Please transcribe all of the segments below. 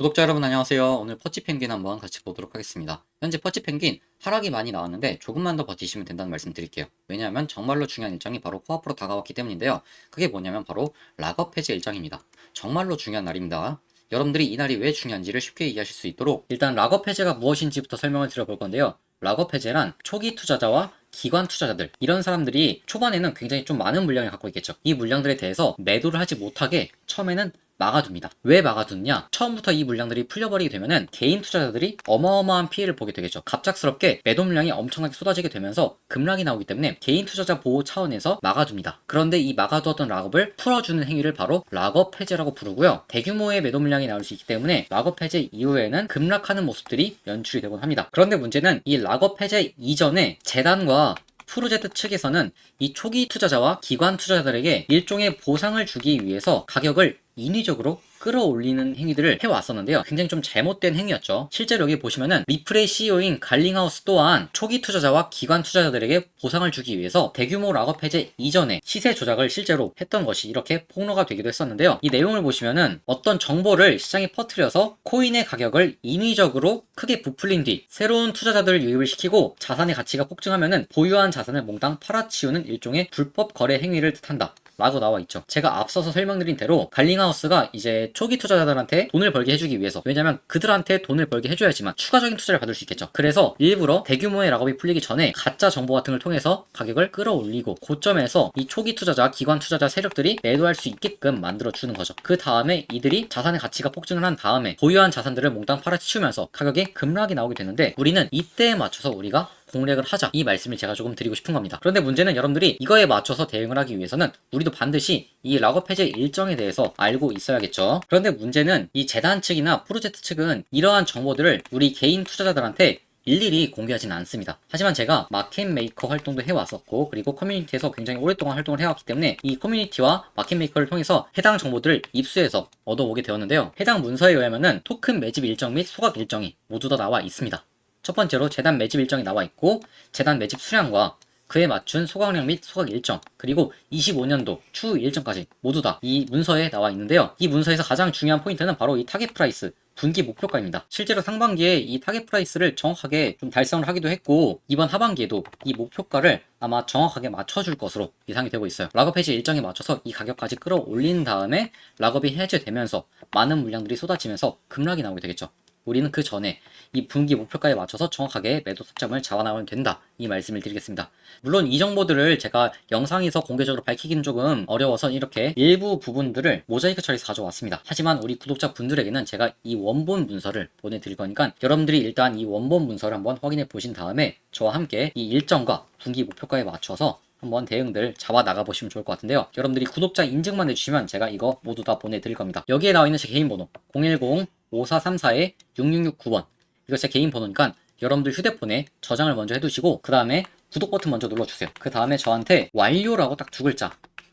구독자 여러분 안녕하세요. 오늘 퍼치 펭귄 한번 같이 보도록 하겠습니다. 현재 퍼치 펭귄 하락이 많이 나왔는데 조금만 더 버티시면 된다는 말씀 드릴게요. 왜냐하면 정말로 중요한 일정이 바로 코앞으로 다가왔기 때문인데요. 그게 뭐냐면 바로 락업 해제 일정입니다. 정말로 중요한 날입니다. 여러분들이 이 날이 왜 중요한지를 쉽게 이해하실 수 있도록 일단 락업 해제가 무엇인지부터 설명을 드려볼 건데요. 락업 해제란 초기 투자자와 기관 투자자들 이런 사람들이 초반에는 굉장히 좀 많은 물량을 갖고 있겠죠. 이 물량들에 대해서 매도를 하지 못하게 처음에는 막아둡니다. 왜 막아두냐? 처음부터 이 물량들이 풀려버리게 되면은 개인 투자자들이 어마어마한 피해를 보게 되겠죠. 갑작스럽게 매도 물량이 엄청나게 쏟아지게 되면서 급락이 나오기 때문에 개인 투자자 보호 차원에서 막아둡니다. 그런데 이 막아두었던 락업을 풀어주는 행위를 바로 락업 해제라고 부르고요. 대규모의 매도 물량이 나올 수 있기 때문에 락업 해제 이후에는 급락하는 모습들이 연출이 되곤 합니다. 그런데 문제는 이 락업 해제 이전에 재단과 프로젝트 측에서는 이 초기 투자자와 기관 투자자들에게 일종의 보상을 주기 위해서 가격을 인위적으로 끌어올리는 행위들을 해왔었는데요. 굉장히 좀 잘못된 행위였죠. 실제로 여기 보시면은 리플의 CEO인 갈링하우스 또한 초기 투자자와 기관 투자자들에게 보상을 주기 위해서 대규모 락업 해제 이전에 시세 조작을 실제로 했던 것이 이렇게 폭로가 되기도 했었는데요. 이 내용을 보시면은 어떤 정보를 시장에 퍼뜨려서 코인의 가격을 인위적으로 크게 부풀린 뒤 새로운 투자자들을 유입을 시키고 자산의 가치가 폭증하면은 보유한 자산을 몽땅 팔아치우는 일종의 불법 거래 행위를 뜻한다. 라고 나와 있죠. 제가 앞서서 설명드린 대로 갈링하우스가 이제 초기 투자자들한테 돈을 벌게 해주기 위해서 왜냐면 그들한테 돈을 벌게 해줘야지만 추가적인 투자를 받을 수 있겠죠. 그래서 일부러 대규모의 락업이 풀리기 전에 가짜 정보 같은 걸 통해서 가격을 끌어올리고 고점에서 이 초기 투자자, 기관 투자자 세력들이 매도할 수 있게끔 만들어 주는 거죠. 그 다음에 이들이 자산의 가치가 폭증을 한 다음에 보유한 자산들을 몽땅 팔아치우면서 가격이 급락이 나오게 되는데 우리는 이때에 맞춰서 우리가 공략을 하자 이 말씀을 제가 조금 드리고 싶은 겁니다. 그런데 문제는 여러분들이 이거에 맞춰서 대응을 하기 위해서는 우리도 반드시 이 락업 해제 일정에 대해서 알고 있어야겠죠. 그런데 문제는 이 재단 측이나 프로젝트 측은 이러한 정보들을 우리 개인 투자자들한테 일일이 공개하지는 않습니다. 하지만 제가 마켓 메이커 활동도 해왔었고 그리고 커뮤니티에서 굉장히 오랫동안 활동을 해왔기 때문에 이 커뮤니티와 마켓 메이커를 통해서 해당 정보들을 입수해서 얻어오게 되었는데요. 해당 문서에 의하면은 토큰 매집 일정 및 소각 일정이 모두 다 나와 있습니다. 첫 번째로 재단 매집 일정이 나와 있고 재단 매집 수량과 그에 맞춘 소각량 및 소각 일정 그리고 25년도 추후 일정까지 모두 다 이 문서에 나와 있는데요. 이 문서에서 가장 중요한 포인트는 바로 이 타겟 프라이스 분기 목표가입니다. 실제로 상반기에 이 타겟 프라이스를 정확하게 좀 달성을 하기도 했고 이번 하반기에도 이 목표가를 아마 정확하게 맞춰줄 것으로 예상이 되고 있어요. 락업 해지 일정에 맞춰서 이 가격까지 끌어올린 다음에 락업이 해제되면서 많은 물량들이 쏟아지면서 급락이 나오게 되겠죠. 우리는 그 전에 이 분기 목표가에 맞춰서 정확하게 매도 타점을 잡아나가면 된다. 이 말씀을 드리겠습니다. 물론 이 정보들을 제가 영상에서 공개적으로 밝히기는 조금 어려워서 이렇게 일부 부분들을 모자이크 처리해서 가져왔습니다. 하지만 우리 구독자 분들에게는 제가 이 원본 문서를 보내드릴 거니까 여러분들이 일단 이 원본 문서를 한번 확인해 보신 다음에 저와 함께 이 일정과 분기 목표가에 맞춰서 한번 대응들 잡아 나가 보시면 좋을 것 같은데요. 여러분들이 구독자 인증만 해주시면 제가 이거 모두 다 보내드릴 겁니다. 여기에 나와 있는 제 개인 번호 010 5434의 6669번 이거 제 개인 번호니까 여러분들 휴대폰에 저장을 먼저 해두시고 그 다음에 구독 버튼 먼저 눌러주세요. 그 다음에 저한테 완료라고 딱 두 글자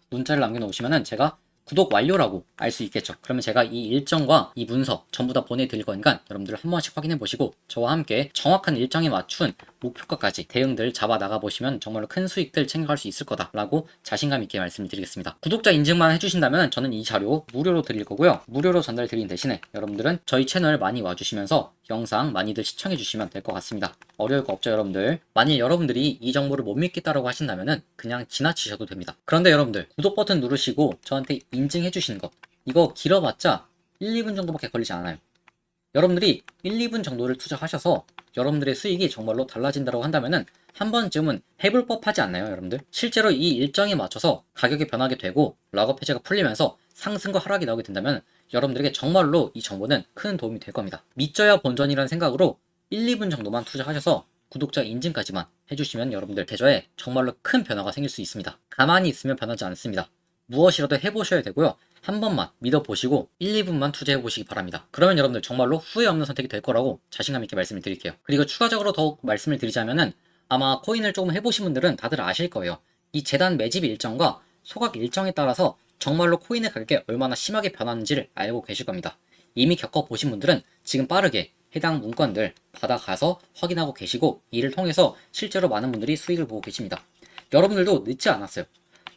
문자를 남겨놓으시면은 제가 구독 완료라고 알 수 있겠죠. 그러면 제가 이 일정과 이 문서 전부 다 보내드릴 거니까 여러분들 한 번씩 확인해 보시고 저와 함께 정확한 일정에 맞춘 목표가까지 대응들 잡아 나가 보시면 정말로 큰 수익들 챙겨갈 수 있을 거다라고 자신감 있게 말씀을 드리겠습니다. 구독자 인증만 해주신다면 저는 이 자료 무료로 드릴 거고요. 무료로 전달 드린 대신에 여러분들은 저희 채널 많이 와주시면서 영상 많이들 시청해 주시면 될 것 같습니다. 어려울 거 없죠 여러분들. 만일 여러분들이 이 정보를 못 믿겠다라고 하신다면은 그냥 지나치셔도 됩니다. 그런데 여러분들 구독 버튼 누르시고 저한테 인증해 주시는 것 이거 길어봤자 1, 2분 정도밖에 걸리지 않아요. 여러분들이 1, 2분 정도를 투자하셔서 여러분들의 수익이 정말로 달라진다고 한다면은 한 번쯤은 해볼 법하지 않나요, 여러분들? 실제로 이 일정에 맞춰서 가격이 변하게 되고 락업 해제가 풀리면서 상승과 하락이 나오게 된다면 여러분들에게 정말로 이 정보는 큰 도움이 될 겁니다. 믿져야 본전이라는 생각으로 1, 2분 정도만 투자하셔서 구독자 인증까지만 해주시면 여러분들 계좌에 정말로 큰 변화가 생길 수 있습니다. 가만히 있으면 변하지 않습니다. 무엇이라도 해보셔야 되고요. 한 번만 믿어보시고 1, 2분만 투자해보시기 바랍니다. 그러면 여러분들 정말로 후회 없는 선택이 될 거라고 자신감 있게 말씀을 드릴게요. 그리고 추가적으로 더욱 말씀을 드리자면은 아마 코인을 조금 해보신 분들은 다들 아실 거예요. 이 재단 매집 일정과 소각 일정에 따라서 정말로 코인의 가격이 얼마나 심하게 변하는지를 알고 계실 겁니다. 이미 겪어보신 분들은 지금 빠르게 해당 문건들 받아가서 확인하고 계시고 이를 통해서 실제로 많은 분들이 수익을 보고 계십니다. 여러분들도 늦지 않았어요.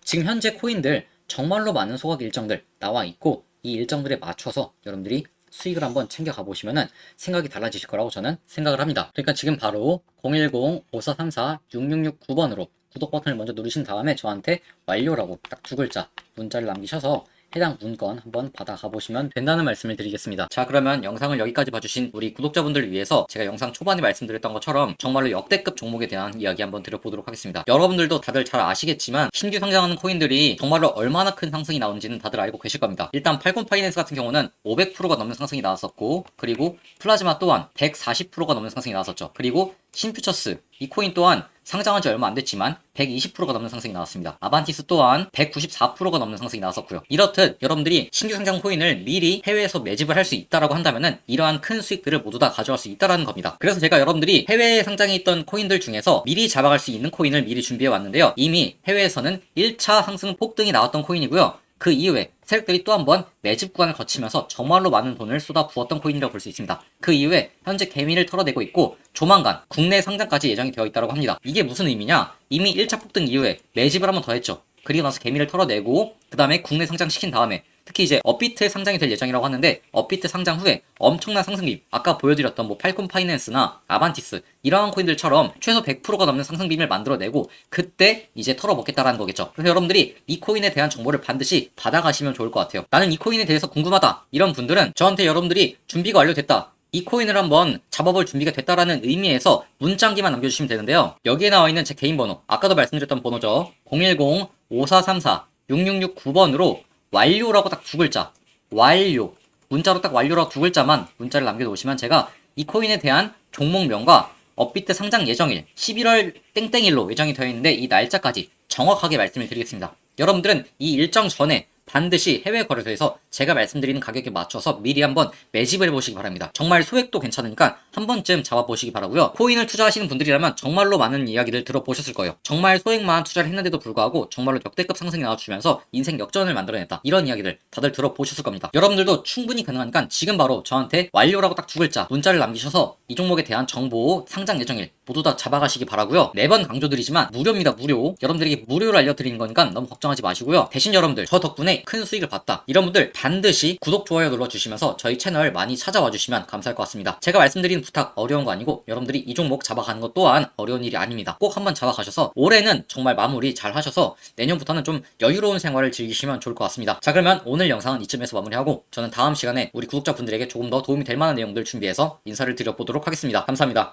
지금 현재 코인들 정말로 많은 소각 일정들 나와 있고 이 일정들에 맞춰서 여러분들이 수익을 한번 챙겨가 보시면은 생각이 달라지실 거라고 저는 생각을 합니다. 그러니까 지금 바로 010-5434-6669번으로 구독 버튼을 먼저 누르신 다음에 저한테 완료라고 딱 두 글자 문자를 남기셔서 해당 문건 한번 받아가 보시면 된다는 말씀을 드리겠습니다. 자, 그러면 영상을 여기까지 봐주신 우리 구독자분들을 위해서 제가 영상 초반에 말씀드렸던 것처럼 정말로 역대급 종목에 대한 이야기 한번 드려보도록 하겠습니다. 여러분들도 다들 잘 아시겠지만 신규 상장하는 코인들이 정말로 얼마나 큰 상승이 나오는지는 다들 알고 계실 겁니다. 일단 팔콘 파이낸스 같은 경우는 500%가 넘는 상승이 나왔었고 그리고 플라즈마 또한 140%가 넘는 상승이 나왔었죠. 그리고 신퓨처스 이 코인 또한 상장한 지 얼마 안 됐지만 120%가 넘는 상승이 나왔습니다. 아반티스 또한 194%가 넘는 상승이 나왔었고요. 이렇듯 여러분들이 신규 상장 코인을 미리 해외에서 매집을 할 수 있다라고 한다면은 이러한 큰 수익들을 모두 다 가져갈 수 있다라는 겁니다. 그래서 제가 여러분들이 해외에 상장해 있던 코인들 중에서 미리 잡아갈 수 있는 코인을 미리 준비해 왔는데요. 이미 해외에서는 1차 상승 폭등이 나왔던 코인이고요. 그 이후에 세력들이 또 한 번 매집 구간을 거치면서 정말로 많은 돈을 쏟아 부었던 코인이라고 볼 수 있습니다. 그 이후에 현재 개미를 털어내고 있고 조만간 국내 상장까지 예정이 되어 있다고 합니다. 이게 무슨 의미냐? 이미 1차 폭등 이후에 매집을 한번 더 했죠. 그리고 나서 개미를 털어내고 그 다음에 국내 상장시킨 다음에 특히 이제 업비트에 상장이 될 예정이라고 하는데 업비트 상장 후에 엄청난 상승빔 아까 보여드렸던 뭐 팔콘 파이낸스나 아반티스 이러한 코인들처럼 최소 100%가 넘는 상승빔을 만들어내고 그때 이제 털어먹겠다라는 거겠죠. 그래서 여러분들이 이 코인에 대한 정보를 반드시 받아가시면 좋을 것 같아요. 나는 이 코인에 대해서 궁금하다. 이런 분들은 저한테 여러분들이 준비가 완료됐다 이 코인을 한번 잡아볼 준비가 됐다라는 의미에서 문장기만 남겨주시면 되는데요. 여기에 나와 있는 제 개인 번호, 아까도 말씀드렸던 번호죠. 010-5434-6669번으로 완료라고 딱 두 글자, 완료. 문자로 딱 완료라고 두 글자만 문자를 남겨놓으시면 제가 이 코인에 대한 종목명과 업비트 상장 예정일 11월 땡땡일로 예정이 되어 있는데 이 날짜까지 정확하게 말씀을 드리겠습니다. 여러분들은 이 일정 전에 반드시 해외 거래소에서 제가 말씀드리는 가격에 맞춰서 미리 한번 매집을 해보시기 바랍니다. 정말 소액도 괜찮으니까 한 번쯤 잡아보시기 바라고요. 코인을 투자하시는 분들이라면 정말로 많은 이야기를 들어보셨을 거예요. 정말 소액만 투자를 했는데도 불구하고 정말로 역대급 상승이 나와주면서 인생 역전을 만들어냈다. 이런 이야기들 다들 들어보셨을 겁니다. 여러분들도 충분히 가능하니까 지금 바로 저한테 완료라고 딱 두 글자 문자를 남기셔서 이 종목에 대한 정보 상장 예정일 모두 다 잡아가시기 바라고요. 매번 강조드리지만 무료입니다. 무료. 여러분들에게 무료로 알려드리는 거니까 너무 걱정하지 마시고요. 대신 여러분들 저 덕분에 큰 수익을 봤다. 이런 분들 반드시 구독, 좋아요 눌러주시면서 저희 채널 많이 찾아와 주시면 감사할 것 같습니다. 제가 말씀드린 부탁 어려운 거 아니고 여러분들이 이 종목 잡아가는 것 또한 어려운 일이 아닙니다. 꼭 한번 잡아가셔서 올해는 정말 마무리 잘 하셔서 내년부터는 좀 여유로운 생활을 즐기시면 좋을 것 같습니다. 자 그러면 오늘 영상은 이쯤에서 마무리하고 저는 다음 시간에 우리 구독자분들에게 조금 더 도움이 될 만한 내용들 준비해서 인사를 드려보도록 하겠습니다. 감사합니다.